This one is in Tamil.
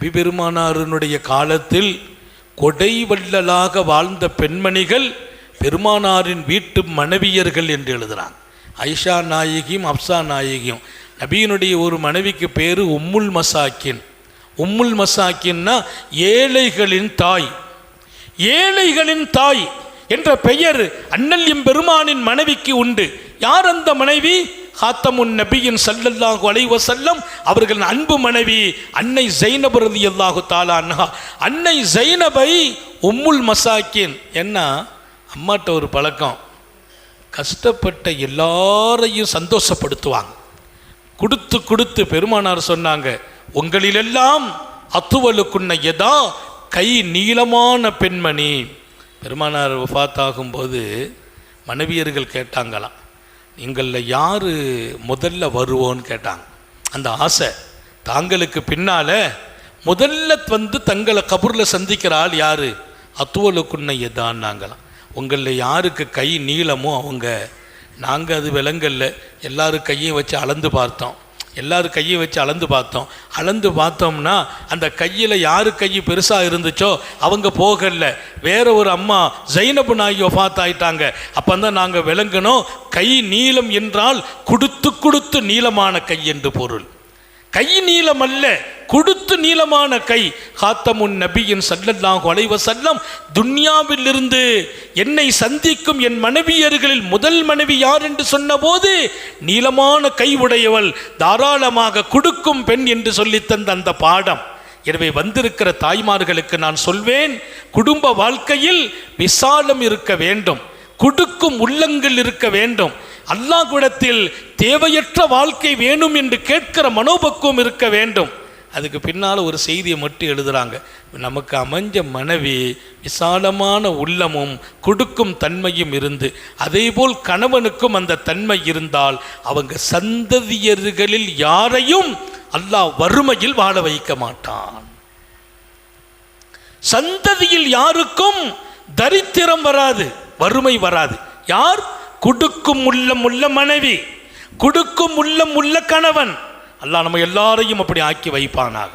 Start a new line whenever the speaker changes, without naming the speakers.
நபி பெருமானாரினுடைய காலத்தில் கொடை வள்ளலாக வாழ்ந்த பெண்மணிகள் பெருமானாரின் வீட்டு மனைவியர்கள் என்று எழுதுறாங்க. ஐஷா நாயகியும் அப்சா நாயகியும். நபியினுடைய ஒரு மனைவிக்கு பேர் உம்முல் மசாக்கின். உம்முல் மசாக்கின்னா ஏழைகளின் தாய். ஏழைகளின் தாய் என்ற பெயர் அண்ணல் எம்பெருமானின் மனைவிக்கு உண்டு. யார் அந்த மனைவி? ஹாத்தமுன் நபியின் சல்லல்லாஹு அலைவ செல்லம் அவர்களின் அன்பு மனைவி அன்னை ஜெயினப் ரலியல்லாஹு அல்லாஹு அன்ஹா. அன்னை ஜெயினபை உம்முல் மசாக்கின். என்ன? அம்மாட்ட ஒரு பழக்கம். கஷ்டப்பட்ட எல்லாரையும் சந்தோஷப்படுத்துவாங்க. கொடுத்து கொடுத்து பெருமானார் சொன்னாங்க உங்களிலெல்லாம் அத்துவலுக்குன்ன எதா? கை நீளமான பெண்மணி. பெருமானார் பார்த்தாகும்போது மனைவியர்கள் கேட்டாங்களாம் எங்களில் யார் முதல்ல வருவோன்னு கேட்டாங்க. அந்த ஆசை தாங்களுக்கு பின்னால் முதல்ல வந்து தங்களை கபூரில் சந்திக்கிற ஆள் யார்? அத்துவலுக்குன்ன எதான்னாங்களாம் உங்களில் யாருக்கு கை நீளமோ அவங்க நாங்கள் அது விலங்கல்ல. எல்லாரும் கையும் வச்சு அளந்து பார்த்தோம். எல்லாரும் கையை வச்சு அளந்து பார்த்தோம். அளந்து பார்த்தோம்னா அந்த கையில் யார் கை பெருசாக இருந்துச்சோ அவங்க போகல. வேற ஒரு அம்மா ஜைனபு நாயகி ஆயிட்டாங்க. அப்போ தான் நாங்கள் விளங்கணும் கை நீளம் என்றால் கொடுத்து கொடுத்து நீளமான கை என்று பொருள். கை நீளம் அல்ல கொடுத்து நீளமான கை. காத்தமுன் நபியின் சல்லல்லாஹு அலைஹி சல்லம் துன்யாவிலிருந்து என்னை சந்திக்கும் என் மனைவியர்களில் முதல் மனைவி யார் என்று சொன்னபோது நீளமான கை உடையவள் தாராளமாக கொடுக்கும் பெண் என்று சொல்லித் தந்த அந்த பாடம். எனவே வந்திருக்கிற தாய்மார்களுக்கு நான் சொல்வேன் குடும்ப வாழ்க்கையில் விசாலம் இருக்க வேண்டும் கொடுக்கும் உள்ளங்கள் இருக்க வேண்டும். அல்லாஹ் குடத்தில் தேவையற்ற வாழ்க்கை வேணும் என்று கேட்கிற மனோபக்குவம் இருக்க வேண்டும். அதுக்கு பின்னால் ஒரு செய்தியை மட்டும் எழுதுறாங்க. நமக்கு அமைஞ்ச மனைவி விசாலமான உள்ளமும் கொடுக்கும் தன்மையும் இருந்து அதேபோல் கணவனுக்கும் அந்த தன்மை இருந்தால் அவங்க சந்ததியர்களில் யாரையும் அல்லாஹ் வறுமையில் வாழ வைக்க மாட்டான். சந்ததியில் யாருக்கும் தரித்திரம் வராது வறுமை வராது. யார்? குடுக்கும் உள்ளம் உள்ள மனைவி குடுக்கும் உள்ளம் உள்ள கணவன். அல்லாஹ் நம்ம எல்லாரையும் அப்படி ஆக்கி வைப்பானாக.